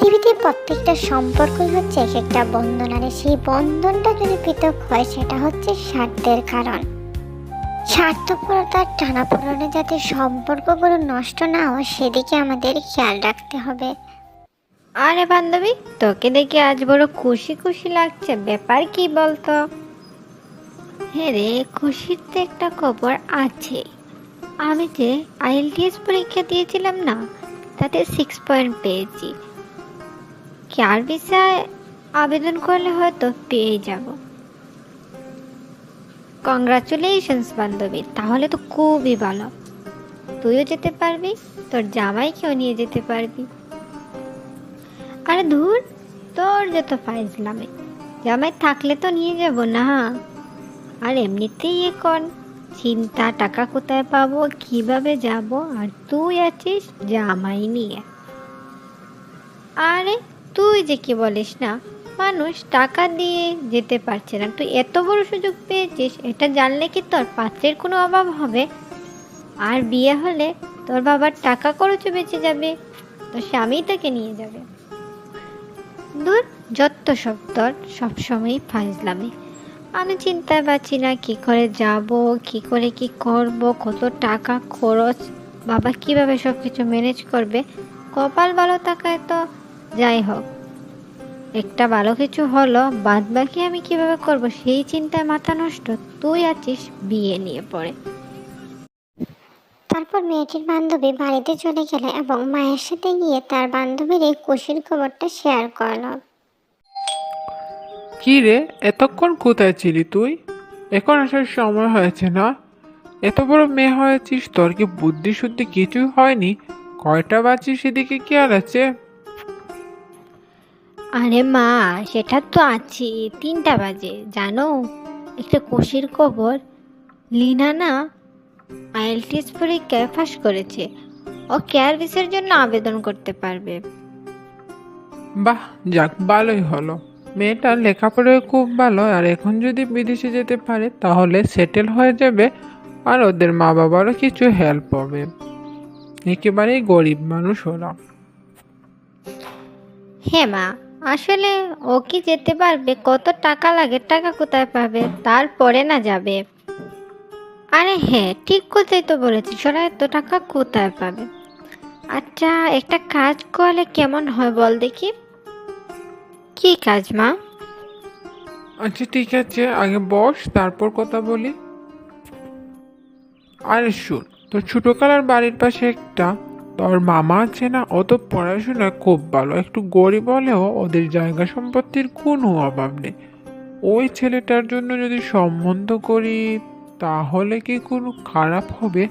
পৃথিবীতে প্রত্যেকটা সম্পর্কই হচ্ছে এক একটা বন্ধন, আর সেই বন্ধনটা যদি পৃথক হয়, সেটা হচ্ছে স্বার্থের কারণ। স্বার্থপরতার টানাপোড়নে যাতে সম্পর্কগুলো নষ্ট না হয়, সেদিকে আমাদের খেয়াল রাখতে হবে। আরে বান্ধবী, তোকে দেখে আজ বড় খুশি খুশি লাগছে। ব্যাপার কি বলতো? হ্যাঁ রে, খুশির তো একটা খবর আছে। আমি যে আইএলটিএস পরীক্ষা দিয়েছিলাম না, তাতে সিক্স পয়েন্ট পেয়েছি। কার বিষয়ে আবেদন করলে হয়তো পেয়ে যাব? কংগ্রাচুলেশনস বান্ধবী, তাহলে তো খুবই ভালো। তুইও যেতে পারবি, তোর জামাইকেও নিয়ে যেতে পারবি। আরে ধুর, তোর যত ফাইজলামে। জামাই থাকলে তো নিয়ে যাব না। আর এমনিতেই এখন চিন্তা টাকা কোথায় পাবো, কীভাবে যাব, আর তুই আছিস জামাই নিয়ে। আরে তুই যে কি বলিস না, মানুষ টাকা দিয়ে যেতে পারছে না। তুই এত বড় সুযোগ পেয়েছিস, এটা জানলে কি তোর পাত্রের কোনো অভাব হবে? আর বিয়ে হলে তোর বাবার টাকা খরচও বেঁচে যাবে, তোর স্বামী তাকে নিয়ে যাবে। দূর যত সব তোর সবসময়ই ফাইজলামি আমি চিন্তায় পাচ্ছি না কি করে যাব, কি করে কি করব, কত টাকা খরচ, বাবা কীভাবে সব কিছু ম্যানেজ করবে? কপাল ভালো থাকায় তো যাই হোক একটা ভালো কিছু হলো বাদ বাকি আমি কীভাবে করব সেই চিন্তায় মাথা নষ্ট তুই আছিস বিয়ে নিয়ে পড়ে। তারপর মেয়েটির বান্ধবী বাড়িতে চলে গেলে এবং মায়ের সাথে গিয়ে তার বান্ধবীর এই খুশির খবরটা শেয়ার করল। কি রে এতক্ষণ কোথায় ছিলি তুই? এখন আসার সময় হয়েছে না? এত বড় মেয়ে হয়েছিস তোর কি বুদ্ধি শুদ্ধি কিছুই হয়নি? কয়টা বাজছে সেদিকে কি আর আছে? আরে মা সেটা তো আছে তিনটা বাজে জানো? একটা খুশির খবর। লিনা না আইএলটিএস পরীক্ষায় ফাঁস করেছে। ও কেয়ার ভিসের জন্য আবেদন করতে পারবে। বাহ যাক ভালোই হলো। মেয়েটা লেখাপড়ায় খুব ভালো আর এখন যদি বিদেশে যেতে পারে তাহলে সেটেল হয়ে যাবে আর ওদের মা বাবারও কিছু হেল্প হবে। একেবারেই গরিব মানুষ ওরা। হ্যাঁ মা আসলে ও কি যেতে পারবে? কত টাকা লাগে, টাকা কোথায় পাবে? তারপরে না যাবে। আরে হ্যাঁ ঠিক কথাই তো বলেছিস ওরা এত টাকা কোথায় পাবে? আচ্ছা একটা কাজ করলে কেমন হয় বল দেখি। কি কাজ, মা? আচ্ছা ঠিক আছে, আগে বস, তারপর কথা বলি। আরে শুন, তোর ছোটো কালার বাড়ির পাশে একটা তোর মামা আছে না ও তো পড়াশোনা খুব ভালো। একটু গরিব হলেও ওদের জায়গা সম্পত্তির কোনো অভাব নেই। ওই ছেলেটার জন্য যদি সম্বন্ধ করি, তাহলে কি কোনো খারাপ হবে?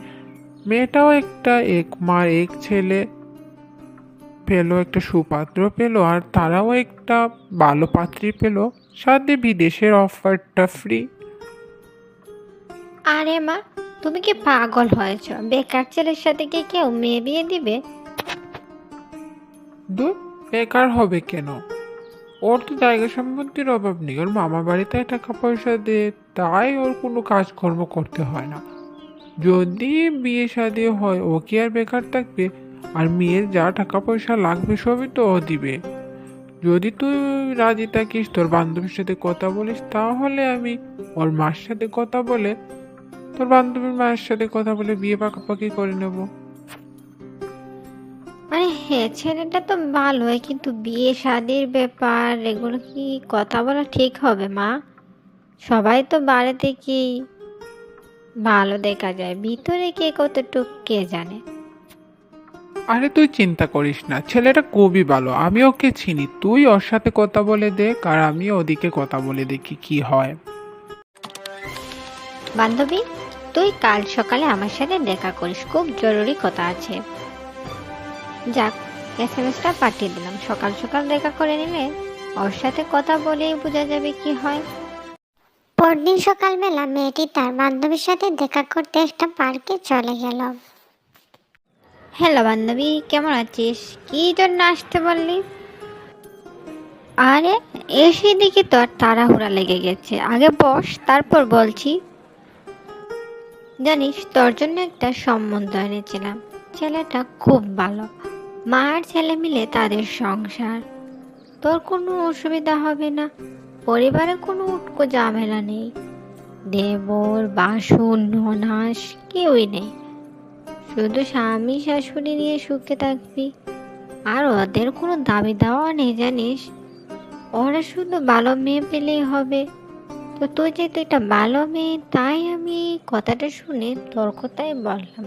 মেয়েটাও একটা এক মার এক ছেলে পেল, একটা সুপাত্র পেল, আর তারাও একটা ভালো পাত্রী পেল। সাথে বিদেশের অফারটা ফ্রি আরে মা তুমি কি পাগল হয়েছ? বেকার ছেলের সাথে কি কেউ মেয়ে বিয়ে দিবে? বেকার হবে কেন? ওর তো জায়গা সম্পত্তির অভাব নেই। ওর মামা বাড়িতে টাকা পয়সা দে তাই ওর কোনো কাজকর্ম করতে হয় না। যদি বিয়ে শাদি হয়, ও কি আর বেকার থাকবে? আর মেয়ের যা টাকা পয়সা লাগবে সবই তো ও দিবে। যদি তুই রাজি থাকিস, তোর বান্ধবীর সাথে কথা বলিস, তাহলে আমি ওর মার সাথে কথা বলে তোর বান্ধবীর মায়ের সাথে কথা বলে বিয়ে পাকাপাকি করে নেব। আরে হ্যাঁ ছেলেটা তো ভালোই কিন্তু বিয়ে শাদির ব্যাপার এগুলো কি কথা বলা ঠিক হবে মা? সবাই তো বাইরে থেকেই ভালো দেখা যায়? ভিতরে কে কতটুক কে জানে? আরে তুই চিন্তা করিস না ছেলেটা খুবই ভালো আমি ওকে চিনি। তুই ওর সাথে কথা বলে দেখ আর আমি ওদিকে কথা বলে দেখি কি হয়। বান্ধবী? তুই কাল সকালে আমার সাথে দেখা করিস খুব জরুরি কথা আছে। যাক এস এম এসটা পাঠিয়ে দিলাম সকাল সকাল দেখা করে নিলে ওর সাথে কথা বলেই বোঝা যাবে কি হয়। পরদিন সকালবেলা মেয়েটি তার বান্ধবীর সাথে দেখা করতে একটা পার্কে চলে গেল। হ্যালো বান্ধবী কেমন আছিস? কি জন্য আসতে বললি? আরে এসে দেখি তো আর তাড়াহুড়া লেগে গেছে। আগে বস তারপর বলছি। জানিস, তোর জন্য একটা সম্বন্ধ এনেছিলাম। ছেলেটা খুব ভালো। মা আর ছেলে মিলে তাদের সংসার। তোর কোনো অসুবিধা হবে না। পরিবারে কোনো উটকো ঝামেলা নেই। দেবর বাসন ননাস কেউই নেই। শুধু স্বামী শাশুড়ি নিয়ে সুখে থাকবি। আর ওদের কোনো দাবি দাওয়া নেই, জানিস? ওরা শুধু ভালো মেয়ে পেলেই হবে। তো তুই যেহেতু একটা ভালো মেয়ে, তাই আমি কথাটা শুনে তোর কথাই বললাম।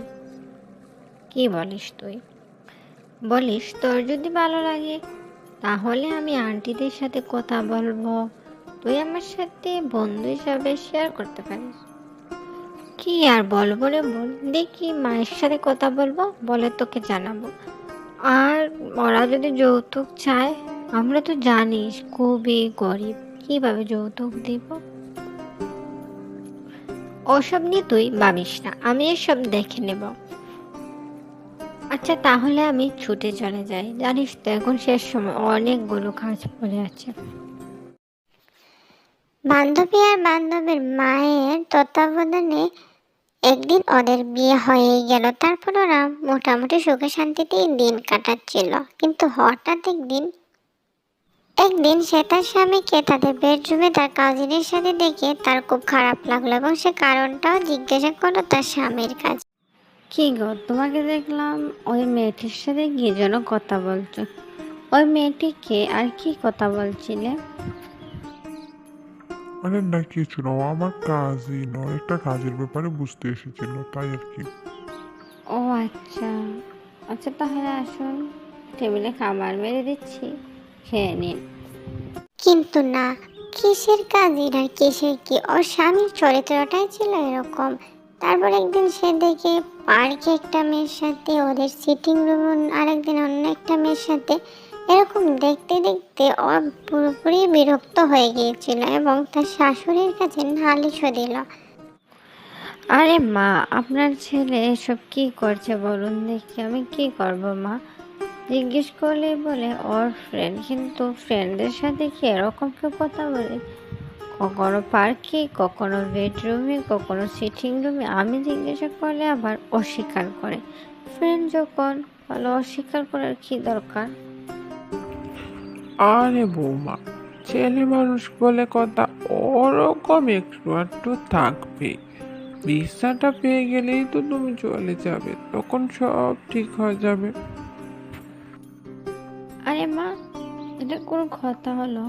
কি বলিস তুই? বলিস, তোর যদি ভালো লাগে, তাহলে আমি আন্টিদের সাথে কথা বলব। তুই আমার সাথে বন্ধু হিসাবে শেয়ার করতে পারিস। কি আর বলব রে বল? দেখি মায়ের সাথে কথা বলব, বলে তোকে জানাব। আর ওরা যদি যৌতুক চায়, আমরা তো জানিস খুবই গরিব, কীভাবে যৌতুক দিব? ওসব নিয়ে তুই ভাবিস না, আমি এসব দেখে নেব। আচ্ছা তাহলে আমি ছুটে চলে যাই। জানিস তো, এখন শেষ সময়, অনেকগুলো কাজ পড়ে আছে। বান্ধবী আর বান্ধবীর মায়ের তত্ত্বাবধানে একদিন ওদের বিয়ে হয়ে গেল। তারপর ওরা মোটামুটি সুখে শান্তিতেই দিন কাটাচ্ছিল। কিন্তু হঠাৎ একদিন একদিন সে তার স্বামীকে তাদের বেডরুমে তার কাজিনের সাথে দেখে তার খুব খারাপ লাগল এবং সে কারণটাও জিজ্ঞাসা করল তার স্বামীর কাছে। কি গো তোমাকে দেখলাম ওই মেয়েটির সাথে কি যেন কথা বলছো? ওই মেয়েটিকে আর কি কথা বলছিলে? আরে না কিছু না ও আমার কাজই নয় একটা কাজের ব্যাপারে বুঝতে এসেছিল তাই আর কি। ও আচ্ছা আচ্ছা তাহলে আসুন টেবিলে খাবার মেরে দিচ্ছি। খেয়ে নিন। কিন্তু না কিসের কাজিন আর কিসের কি? ওর স্বামীর চরিত্রটাই ছিল এরকম। তারপর একদিন সে দেখে পার্কে একটা মেয়ের সাথে ওদের সিটিং রুম আরেকদিন অন্য একটা মেয়ের সাথে। এরকম দেখতে দেখতে ও পুরোপুরি বিরক্ত হয়ে গিয়েছিল এবং তার শাশুড়ির কাছে নালিশও দিল। আরে মা আপনার ছেলে এসব কি করছে বলুন দেখি। আমি কি করব মা? জিজ্ঞেস করলেই বলে, ওর ফ্রেন্ড কিন্তু ফ্রেন্ডের সাথে কি এরকম কেউ কথা বলে? কখনো পার্কে, কখনো বেডরুমে কখনো সিটিং রুমে আমি জিজ্ঞাসা করলে আবার অস্বীকার করে। ফ্রেন্ড যখন? বলো অস্বীকার করার কি দরকার? আরে বৌমা, ছেলে মানুষ বলে কথা ওরকম একটু একটু থাকবে। ভিসাটা পেয়ে গেলেই তো তুমি চলে যাবে, তখন সব ঠিক হয়ে যাবে। আরে মা এটা কোনো কথা হলো।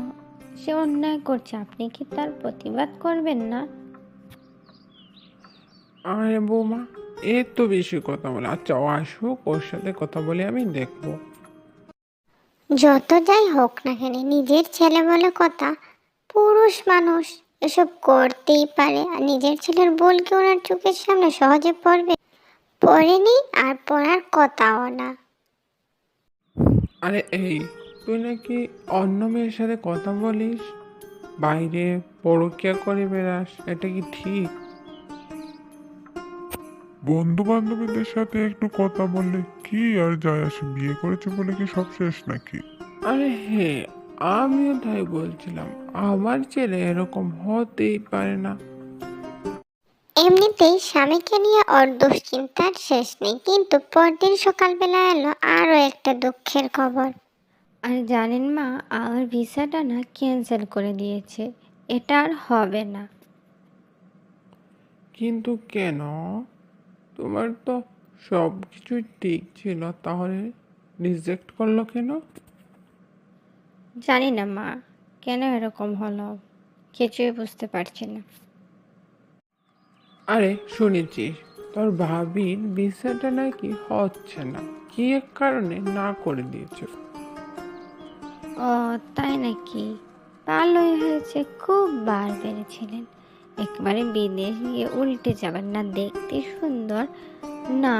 সে অন্যায় করছে আপনি কি তার প্রতিবাদ করবেন না? আরে বৌমা এর তো বেশি কথা বলে। আচ্ছা ও আসুক ওর সাথে কথা বলে আমি দেখব। যত যাই হোক না কেন নিজের ছেলে বলে কথা পুরুষ মানুষ এসব করতেই পারে আর নিজের ছেলের বল কি ওনার চোখের সামনে সহজে পড়বে? পড়েনি আর পড়ার কথাও না। আরে এই তুই নাকি অন্য মেয়ের সাথে কথা বলিস? বাইরে পরকিয়া করে বেড়াস এটা কি ঠিক? বন্ধু বান্ধবীদের সাথে একটু কথা বললে কি আর যায় আসে? বিয়ে করেছে বলে কি সব শেষ নাকি? আরে হে আমিও তাই বলছিলাম। আমার ছেলে এরকম হতেই পারে না। এমনিতেই স্বামীকে নিয়ে ওর দুশ্চিন্তার শেষ নেই কিন্তু পরদিন সকালবেলা এলো আরও একটা দুঃখের খবর। আর জানেন মা আমার ভিসাটা না ক্যান্সেল করে দিয়েছে এটা আর হবে না। কিন্তু কেন? তোমার তো সব কিছু ঠিক ছিল তাহলে রিজেক্ট করল কেন? জানি না মা কেন এরকম হলো? কিছুই বুঝতে পারছি না। আরে, শুনেছি। তোর ভাবির ভিসাটা নাকি হচ্ছে না। কি এক কারণে না করে দিয়েছে? ও, তাই নাকি? ভালোই হয়েছে, খুব বার বেড়েছিলেন একবারে বিদেশ গিয়ে উল্টে যাবেন না, দেখতে সুন্দর। না,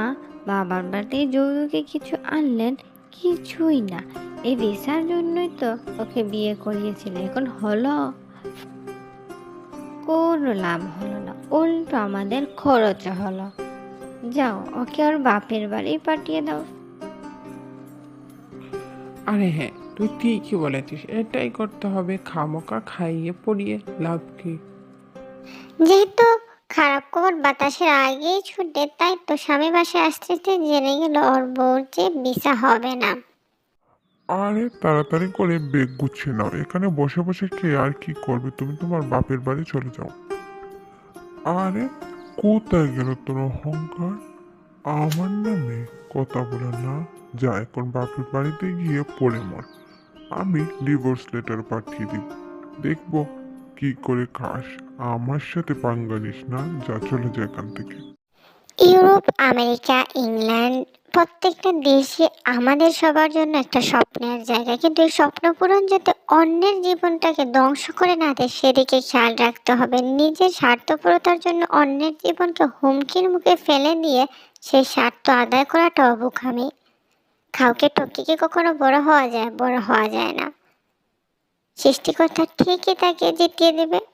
বাবার বাড়িতে যৌতুকে কিছু আনলেন, কিছুই না। এই ভিসার জন্যই তো ওকে বিয়ে করিয়েছিল, এখন হলো কোনো লাভ হলো না উল্টো আমাদের খরচ হলো। যাও ওকে ওর বাপের বাড়ি পাঠিয়ে দাও। আরে হ্যাঁ তুই ঠিকই বলেছিস এটাই করতে হবে খামোকা খাইয়ে পড়িয়ে লাভ কি? যেহেতু খারাপ খবর বাতাসের আগেই ছুটে তাই তো স্বামী বাসায় আসতে আসতে জেনে গেল ওর বউর যে ভিসা হবে না। আরে তাড়াতাড়ি করে বেগ গুছিয়ে নাও। এখানে বসে বসে কে আর কি করবে? তুমি তোমার বাপের বাড়ি চলে যাও। আরে, কোথায় গেল তোর অহংকার? আমার নামে কথা বলে না। যা, এখন বাপের বাড়িতে গিয়ে পড়ে মর। আমি ডিভোর্স লেটার পাঠিয়ে দিব দেখব কি করে খাস। আমার সাথে পাঙ্গা নিস না। যা, চলে যায় এখান থেকে। ইউরোপ, আমেরিকা, ইংল্যান্ড, প্রত্যেকটা দেশে আমাদের সবার জন্য একটা স্বপ্নের জায়গা। কিন্তু এই স্বপ্ন পূরণ যাতে অন্যের জীবনটাকে ধ্বংস করে না দেয়, সেদিকে খেয়াল রাখতে হবে। নিজের স্বার্থপরতার জন্য অন্যের জীবনকে হুমকির মুখে ফেলে দিয়ে সেই স্বার্থ আদায় করাটা অবুখামি কাউকে টকিয়ে কি কখনো বড় হওয়া যায়, বড় হওয়া যায় না। সৃষ্টিকর্তা ঠিকই তাকে জিতিয়ে দেবে।